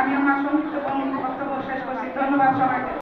আমি আমার সংক্ষিপ্ত বক্তব্য শেষ করছি। ধন্যবাদ সবাইকে।